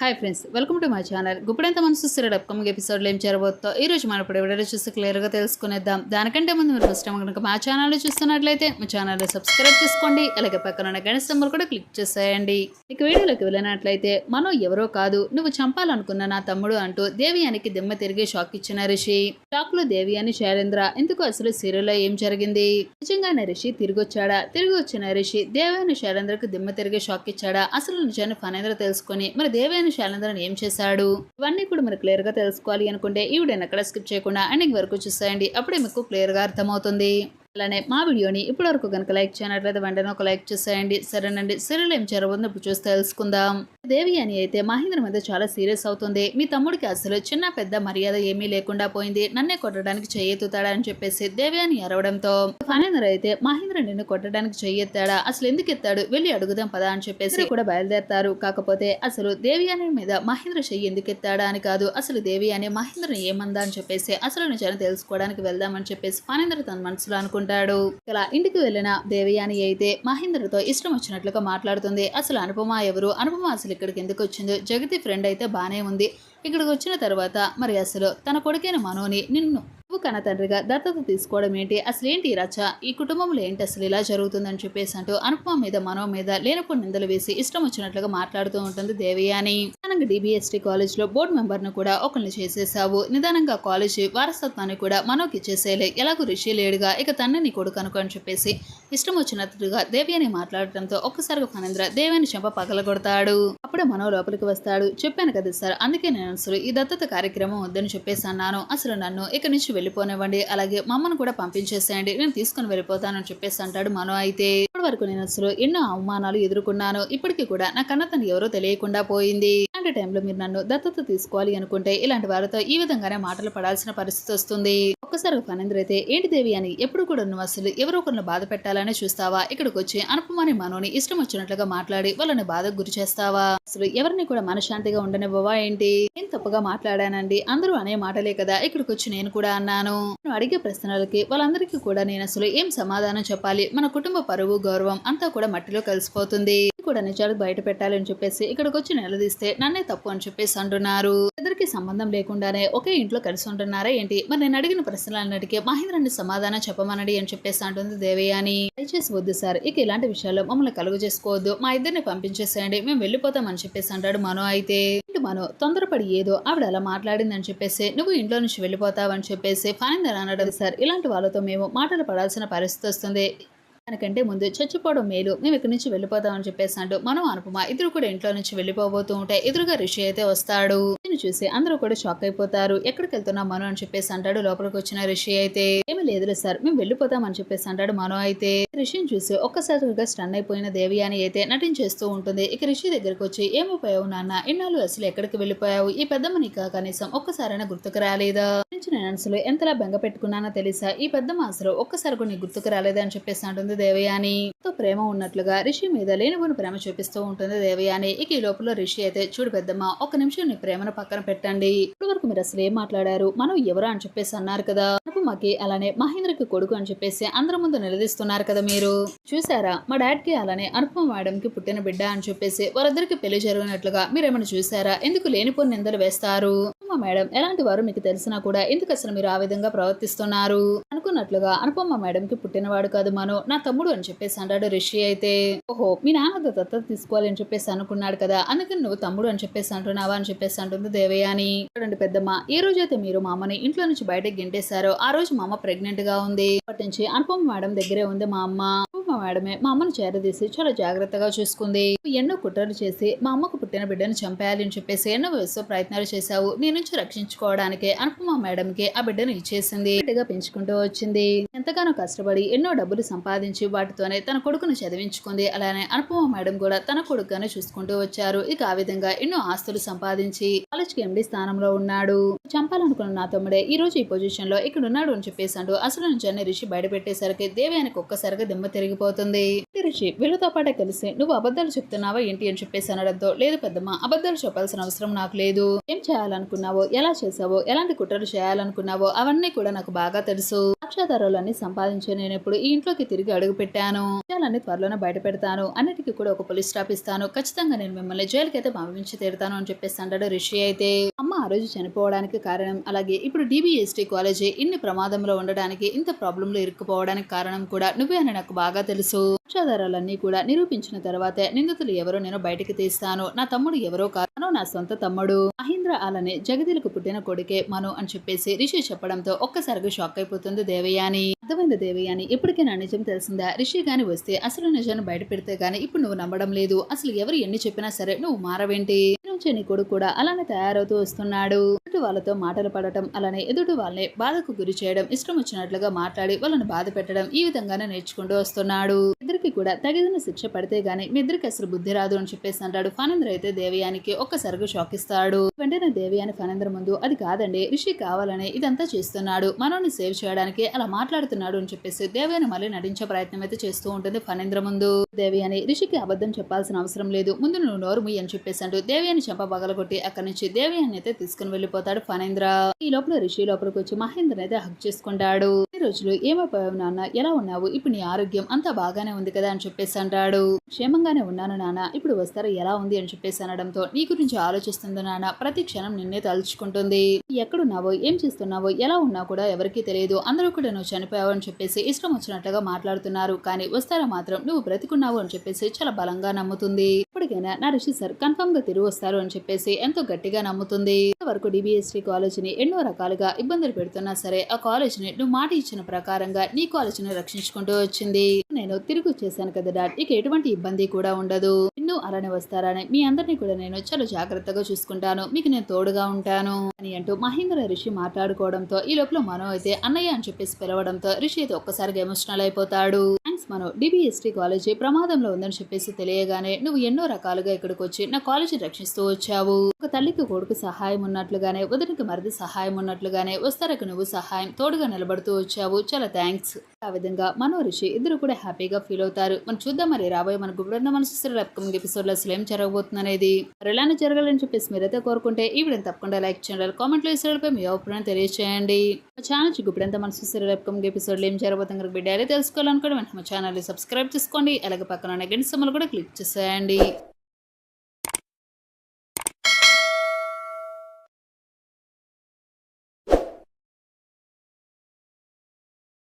Hi friends welcome to my channel గుప్పుడెంత మనసు సిరడ్ upcoming ఎపిసోడ్లో ఏం చేరబోతో ఈ రోజు మనం ఇప్పుడు ఎవరైనా చూసి క్లియర్గా తెలుసుకునేద్దాం. దానికంటే ముందు మీరు ఫస్ట్ టైం కనుక మా ఛానల్ చూస్తున్నట్లయితే మా ఛానల్ సబ్స్క్రైబ్ చేసుకోండి. అలాగే పక్కన ఉన్న గణేష్ నెంబర్ కూడా క్లిక్ చేసేయండి. ఇక వీడియోలోకి వెళ్ళినట్లయితే మనం ఎవరో కాదు నువ్వు చంపాలనుకున్న నా తమ్ముడు అంటూ దేవియానికి దిమ్మ తిరిగి షాక్ ఇచ్చిన రిషి. షాక్లో అని శైలేంద్ర ఎందుకు అసలు సీరియల్లో ఏం జరిగింది? నిజంగానే రిషి తిరిగి వచ్చాడా తిరిగి వచ్చిన రిషి దేవయాని శైలేంద్రకు దిమ్మ తిరిగి షాక్ ఇచ్చాడా? అసలు నిజాన్ని ఫనేంద్ర తెలుసుకొని మరి దేవయాని శైలేంద్రన్ ఏం చేశాడు? ఇవన్నీ కూడా మీరు క్లియర్గా తెలుసుకోవాలి అనుకుంటే ఈ వీడియోని ఎక్కడ స్కిప్ చేయకుండా ఎండింగ్ వరకు చూసేయండి. అప్పుడే మీకు క్లియర్గా అర్థమవుతుంది. అలానే మా వీడియోని ఇప్పటి వరకు కనుక లైక్ చేయనట్లయితే వెంటనే ఒక లైక్ చేసేయండి. సరేనండి. సీరియల్ ఏం జరగబోతుందో ఇప్పుడు చూసి తెలుసుకుందాం. దేవి అని అయితే మహేంద్ర మీద చాలా సీరియస్ అవుతుంది. మీ తమ్ముడికి అసలు చిన్న పెద్ద మర్యాద ఏమీ లేకుండా పోయింది. నన్నే కొట్టడానికి చెయ్యెత్తుతాడా అని చెప్పేసి దేవి అని అరవడంతో ఫణేంద్ర అయితే మహేంద్ర నిన్ను కొట్టడానికి చెయ్యెత్తాడా అసలు ఎందుకు ఎత్తాడు? వెళ్ళి అడుగుదాం పదా అని చెప్పేసి కూడా బయలుదేరతారు. కాకపోతే అసలు దేవి అని మీద మహేంద్ర చెయ్యి ఎందుకు ఎత్తాడా అని కాదు. అసలు దేవి అని మహేంద్రని ఏమందా అని చెప్పేసి అసలు నిజాన్ని తెలుసుకోవడానికి వెళ్దామని చెప్పేసి ఫణేంద్ర తన మనసులో చేసుకుంటాడు ఇలా ఇంటికి వెళ్ళిన దేవయాని అయితే మహేంద్రతో ఇష్టం వచ్చినట్లుగా మాట్లాడుతుంది. అసలు అనుపమ ఎవరు? అనుపమ అసలు ఇక్కడికి ఎందుకు వచ్చిందో? జగతి ఫ్రెండ్ అయితే బానే ఉంది. ఇక్కడికి వచ్చిన తర్వాత మరి అసలు తన కొడుకైన మనోని నిన్ను నువ్వు కన్న తండ్రిగా దత్తత తీసుకోవడం ఏంటి? అసలు ఏంటి ఈ ఈ కుటుంబంలో ఏంటి అసలు ఇలా జరుగుతుందని చెప్పేసి అంటూ అనుపమ మీద మనో మీద లేనప్పుడు నిందలు వేసి ఇష్టం వచ్చినట్లుగా మాట్లాడుతూ ఉంటుంది దేవయాని. నిదానంగా డిబిఎస్టీ కాలేజ్లో బోర్డు మెంబర్ను కూడా ఒకరిని చేసేసావు నిదానంగా కాలేజీ వారసత్వాన్ని కూడా మనోకి ఇచ్చేసేలే. ఎలాగో రిషి లేడుగా ఇక తన్నే నీ కొడుకు అనుకో అని చెప్పేసి ఇష్టం వచ్చినట్టుగా దేవి అని మాట్లాడటంతో ఒక్కసారిగా ఫణేంద్ర దేవిని చెంప పగలగొడతాడు. అప్పుడే మనో లోపలికి వస్తాడు. చెప్పాను కదా సార్ అందుకే నేను అసలు ఈ దత్తత కార్యక్రమం వద్దని చెప్పేసి అన్నాను అసలు నన్ను ఇక్కడి నుంచి వెళ్ళిపోనివ్వండి అలాగే మమ్మను కూడా పంపించేసేయండి నేను తీసుకుని వెళ్ళిపోతానని చెప్పేసి అంటాడు మనో అయితే. ఇప్పటి వరకు నేను అసలు ఎన్నో అవమానాలు ఎదుర్కొన్నాను. ఇప్పటికీ కూడా నా కన్న తను ఎవరో తెలియకుండా పోయింది. అలాంటి టైంలో మీరు నన్ను దత్తత తీసుకోవాలి అనుకుంటే ఇలాంటి వారితో ఈ విధంగానే మాటలు పడాల్సిన పరిస్థితి వస్తుంది. ఒక్కసారి ఫణేంద్ర అయితే ఏంటి దేవి అని ఎప్పుడు కూడా నువ్వు అసలు ఎవరో ఒకరిని బాధ పెట్టాలని చూస్తావా? ఇక్కడికి వచ్చి అనుపమాని మనోని ఇష్టం వచ్చినట్లుగా మాట్లాడి వాళ్ళని బాధకు గురి చేస్తావా? అసలు ఎవరిని కూడా మనశ్శాంతిగా ఉండనివ్వవా ఏంటి? నేను తప్పుగా మాట్లాడానండి? అందరూ అనే మాటలే కదా ఇక్కడికి వచ్చి నేను కూడా అన్నాను. నేను అడిగే ప్రశ్నలకి వాళ్ళందరికీ కూడా నేను అసలు ఏం సమాధానం చెప్పాలి? మన కుటుంబ పరువు గౌరవం అంతా కూడా మట్టిలో కలిసిపోతుంది. కూడా నిజాలు బయట పెట్టాలని చెప్పేసి ఇక్కడికి వచ్చి నిలదీస్తే నన్నే తప్పు అని చెప్పేసి అంటున్నారు. ఇద్దరికి సంబంధం లేకుండానే ఒకే ఇంట్లో కలిసి ఉంటున్నారా ఏంటి? మరి నేను అడిగిన ప్రశ్నలన్నిటికీ మహేంద్రని సమాధానం చెప్పమనడి అని చెప్పేసి అంటుంది దేవయాని. దయచేసి వద్దు సార్ ఇక ఇలాంటి విషయాల్లో మమ్మల్ని కలుగు చేసుకోవద్దు. మా ఇద్దరిని పంపించేసేయండి మేము వెళ్ళిపోతామని చెప్పేసి అంటాడు మనో అయితే. మనో? తొందరపడి ఏదో ఆవిడ అలా మాట్లాడిందని చెప్పేసి నువ్వు ఇంట్లో నుంచి వెళ్ళిపోతావని చెప్పేసి ఫైన్ అన్నాడు సార్ ఇలాంటి వాళ్ళతో మేము మాటలు పడాల్సిన పరిస్థితి వస్తుంది. దానికంటే ముందు చచ్చిపోవడం మేలు. మేము ఇక్కడి నుంచి వెళ్ళిపోతామని చెప్పేసి అంటూ మనం అనుపమ ఇద్దరు కూడా ఇంట్లో నుంచి వెళ్ళిపోబోతూ ఉంటే ఎదురుగా రిషి అయితే వస్తాడు. దీన్ని చూసి అందరూ కూడా షాక్ అయిపోతారు. ఎక్కడికి వెళ్తున్నా మనో అని చెప్పేసి అంటాడు. లోపలికి వచ్చిన రిషి అయితే ఏమీ లేదు సార్. మేము వెళ్ళిపోతామని చెప్పేసి అంటాడు మనో అయితే. రిషిని చూసి ఒక్కసారిగా స్టన్ అయిపోయిన దేవియాని అయితే నటించేస్తూ ఉంటుంది. ఇక రిషి దగ్గరకు వచ్చి ఏమైపోయావు నాన్న ఇన్నాళ్ళు అసలు ఎక్కడికి వెళ్ళిపోయావు? ఈ పెద్దమ్మ నీకు కనీసం ఒక్కసారైనా గుర్తుకు రాలేదా? నేను అసలు ఎంతలా బెంగ పెట్టుకున్నానో తెలుసా? ఈ పెద్దమ్మ అసలు ఒక్కసారి నీ గుర్తుకు రాలేదా? అని చెప్పేసి అంటుంది దేవయాని. ఎంతో ప్రేమ ఉన్నట్లుగా రిషి మీద లేనిపోని ప్రేమ చూపిస్తూ ఉంటుంది దేవయాని. ఇక ఈ లోపల రిషి అయితే చూడు పెద్దమ్మ ఒక నిమిషం నీ ప్రేమను పక్కన పెట్టండి. ఇప్పటి వరకు మీరు అసలు ఏం మాట్లాడారు? మనం ఎవరు? అని చెప్పేసి అన్నారు కదా. అనుపమకి అలానే మహేంద్రకి కొడుకు అని చెప్పేసి అందరి ముందు నిలదీస్తున్నారు కదా మీరు? చూసారా? మా డాడ్కి అలానే అనుపమ మేడంకి పుట్టిన బిడ్డ అని చెప్పేసి వారిద్దరికి పెళ్ళి జరిగినట్లుగా మీరేమైనా చూసారా? ఎందుకు లేనిపోని నిందలు వేస్తారు? అనుపమ మేడం ఎలాంటి వారు మీకు తెలిసినా కూడా ఎందుకు అసలు మీరు ఆ విధంగా ప్రవర్తిస్తున్నారు? అనుకున్నట్లుగా అనుపమ మేడం కి పుట్టినవాడు కాదు మను నా తమ్ముడు అని చెప్పేసి అంటాడు రిషి అయితే ఓహో మీ నాన్న దత్తత తీసుకోవాలి అని చెప్పేసి అనుకున్నాడు కదా అందుకని నువ్వు తమ్ముడు అని చెప్పేసి అంటున్నావా అని చెప్పేసి అంటుంది దేవయ్య అని చూడండి పెద్దమ్మ ఏ రోజైతే మీరు మా అమ్మని ఇంట్లో నుంచి బయటకు గెంటేశారో ఆ రోజు మా అమ్మ ప్రెగ్నెంట్గా ఉంది. అప్పటి నుంచి అనుపమ మేడం దగ్గరే ఉంది మా అమ్మ. అనుపమ మేడమే మా అమ్మను చేరదీసి చాలా జాగ్రత్తగా చూసుకుంది. ఎన్నో కుట్రలు చేసి మా అమ్మకు పుట్టిన బిడ్డను చంపేయాలి అని చెప్పేసి ఎన్నో వయసు ప్రయత్నాలు చేశావు. నీ నుంచి రక్షించుకోవడానికే అనుపమ మేడం కి ఆ బిడ్డను ఇచ్చేసింది. బిడ్డగా పెంచుకుంటూ వచ్చింది. ఎంతగానో కష్టపడి ఎన్నో డబ్బులు సంపాదించి వాటితోనే తన కొడుకును చదివించుకుంది. అలానే అనుపమ మేడం కూడా తన కొడుకుగానే చూసుకుంటూ వచ్చారు. ఇక ఆ విధంగా ఎన్నో ఆస్తులు సంపాదించి కాలేజ్కి ఎండి స్థానంలో ఉన్నాడు. చంపాలనుకున్న నా తమ్ముడే ఈ రోజు ఈ పొజిషన్లో ఇక్కడ ఉన్నాడు అని చెప్పేసాడు అసలు నుంచి రిషి బయట పెట్టేసరికి దేవయానికి ఒక్కసారిగా దిమ్మ తిరిగిపోతుంది. రిషి? వీళ్ళతో పాటే కలిసి నువ్వు అబద్ధాలు చెప్తున్నావా ఏంటి అని చెప్పేసి అనడంతో లేదు పెద్దమ్మ అబద్ధాలు చెప్పాల్సిన అవసరం నాకు లేదు. ఏం చేయాలనుకున్నావో ఎలా చేసావో ఎలాంటి కుట్రలు చేయాలనుకున్నావో అవన్నీ కూడా నాకు బాగా తెలుసు. సాక్ష్యాధారాలన్నీ సంపాదించి నేను ఇప్పుడు ఈ ఇంట్లోకి తిరిగి అడుగు పెట్టాను. విషయాలన్నీ త్వరలోనే బయట పెడతాను. అన్నిటికీ కూడా ఒక పోలీస్ స్టాప్ ఇస్తాను. ఖచ్చితంగా నేను మిమ్మల్ని జైలుకి అయితే పంపించి తీరుతాను అని చెప్పేసి అంటాడు రిషి అయితే. అమ్మ ఆ రోజు చనిపోవడానికి కారణం అలాగే ఇప్పుడు డిబిఎస్టీ కాలేజీ ఇన్ని ప్రమాదంలో ఉండడానికి ఇంత ప్రాబ్లంలో ఇరుక్కుపోవడానికి కారణం కూడా నువ్వే అని నాకు బాగా తెలుసు. సాక్ష్యాధారాలన్నీ కూడా నిరూపించిన తర్వాతే నిందితులు ఎవరో నేను బయటకి తీస్తాను. నా తమ్ముడు ఎవరో కాను నా సొంత తమ్ముడు. మహేంద్ర అలానే జగదీలకు పుట్టిన కొడుకే మను అని చెప్పేసి రిషి చెప్పడంతో ఒక్కసారిగా షాక్ అయిపోతుంది దేవయాని. అర్థమైంది దేవయాని? ఇప్పటికే నా నిజం తెలిసిందా? రిషి గాని వస్తే అసలు నిజాన్ని బయట పెడితే గానీ ఇప్పుడు నువ్వు నమ్మడం లేదు. అసలు ఎవరు ఎన్ని చెప్పినా సరే నువ్వు మారవేంటి? ఈ కొడుకు కూడా అలానే తయారవుతూ వస్తున్నాడు. ఎదుటి వాళ్ళతో మాటలు పడటం అలానే ఎదుటి వాళ్ళని బాధకు గురి చేయడం ఇష్టం వచ్చినట్లుగా మాట్లాడి వాళ్ళని బాధ పెట్టడం ఈ విధంగానే నేర్చుకుంటూ వస్తున్నాడు. ఇద్దరికి కూడా తగిన శిక్ష పడితే గానీ మీ ఇద్దరికి అసలు బుద్ధి రాదు అని చెప్పేసి అంటాడు. ఫణేంద్ర అయితే దేవయానికి ఒక్కసారిగా షాక్ ఇస్తాడు వెంటనే దేవయాని ఫణేంద్ర ముందు అది కాదండి రిషి కావాలని ఇదంతా చేస్తున్నాడు. మనోని సేవ్ చేయడానికి అలా మాట్లాడుతున్నాడు అని చెప్పేసి దేవయాని మళ్ళీ నటించే ప్రయత్నం అయితే చేస్తూ ఉంటుంది ఫణేంద్ర ముందు. దేవయాని రిషికి అబద్ధం చెప్పాల్సిన అవసరం లేదు. ముందు నువ్వు నోరు ముయ్యి అని చెప్పేసి అంటూ దేవయాని చెంప పగలగొట్టి అక్కడి నుంచి దేవయాని అయితే తీసుకుని వెళ్ళిపోతాడు ఫణేంద్ర. ఈ లోపల రిషి లోపలికి వచ్చి మహేంద్ర అయితే హక్ చేసుకుంటాడు. ఈ రోజులు ఏమైపోయావు నాన్న ఎలా ఉన్నావు? ఇప్పుడు నీ ఆరోగ్యం అంతా బాగానే ఉంది కదా అని చెప్పేసి అంటాడు. క్షేమంగానే ఉన్నాను నాన్న ఇప్పుడు వస్తారా ఎలా ఉంది అని చెప్పేసి అనడంతో నీ గురించి ఆలోచిస్తుంది నాన్న ప్రతి క్షణం నిన్నే తలుచుకుంటుంది. ఎక్కడున్నావో ఏం చేస్తున్నావో ఎలా ఉన్నా కూడా ఎవరికీ తెలియదు అందరూ కూడా నువ్వు చనిపోయావు అని చెప్పేసి ఇష్టం వచ్చినట్లుగా మాట్లాడుతున్నారు. కానీ వస్తారా మాత్రం నువ్వు బ్రతికున్నావు అని చెప్పేసి చాలా బలంగా నమ్ముతుంది. ఇప్పటికైనా నా రిషి సార్ కన్ఫర్మ్గా తిరిగి వస్తారు అని చెప్పేసి ఎంతో గట్టిగా నమ్ముతుంది. వరకు డిబిఎస్టీ కాలేజీని ఎన్నో రకాలుగా ఇబ్బందులు పెడుతున్నా సరే ఆ కాలేజీని నువ్వు మాట ఇచ్చిన ప్రకారంగా నీ కాలేజీని రక్షించుకుంటూ వచ్చింది. నేను తిరిగి వచ్చేసాను కదా డాడ్. ఇక ఎటువంటి ఇబ్బంది కూడా ఉండదు. నిన్ను అలానే వస్తారని మీ అందరినీ కూడా నేను చాలా జాగ్రత్తగా చూసుకుంటాను. మీకు నేను తోడుగా ఉంటాను అని అంటూ మహేంద్ర రిషి మాట్లాడుకోవడంతో ఈ లోపల మనో అయితే అన్నయ్య అని చెప్పేసి పిలవడంతో రిషి అయితే ఒక్కసారిగా ఎమోషనల్ అయిపోతాడు. థ్యాంక్స్ మనో. డిబిఎస్టీ కాలేజీ ప్రమాదంలో ఉందని చెప్పేసి తెలియగానే నువ్వు ఎన్నో రకాలుగా ఇక్కడికి వచ్చి నా కాలేజీ రక్షిస్తూ వచ్చావు. ఒక తల్లికి కొడుకు సహాయం ఉన్నట్లుగానే వదినకి మరిది సహాయం ఉన్నట్లుగానే వస్తారకు నువ్వు సహాయం తోడుగా నిలబడుతూ వచ్చావు. చాలా థ్యాంక్స్ ఆ విధంగా మనో రిషి ఇద్దరు కూడా హ్యాపీగా ఫీల్ అవుతారు. మనం చూద్దాం మరి రాబోయే మన గుబుడంద మనసు రకం ఎపిసోడ్ ఎపిసోడ్లో అసలు ఏం జరగబోతుంది అనేది మరి జరగాలని చెప్పేసి మీరైతే కోరుకుంటే ఈ వీడియోని తప్పకుండా లైక్ చేయండి కామెంట్లో ఇస్తాడుపై మీ అభిప్రాయం తెలియజేయండి. మా ఛానల్ గుబుడంత మనసు సీరియల్ అప్కమింగ్ ఏం జరగబోతుంది కనుక డైలీ తెలుసుకోవాలనుకోండి వెంటనే మా ఛానల్ని సబ్స్క్రైబ్ చేసుకోండి అలాగే పక్కన ఉన్న గంట సమ్మలు కూడా క్లిక్ చేసేయండి.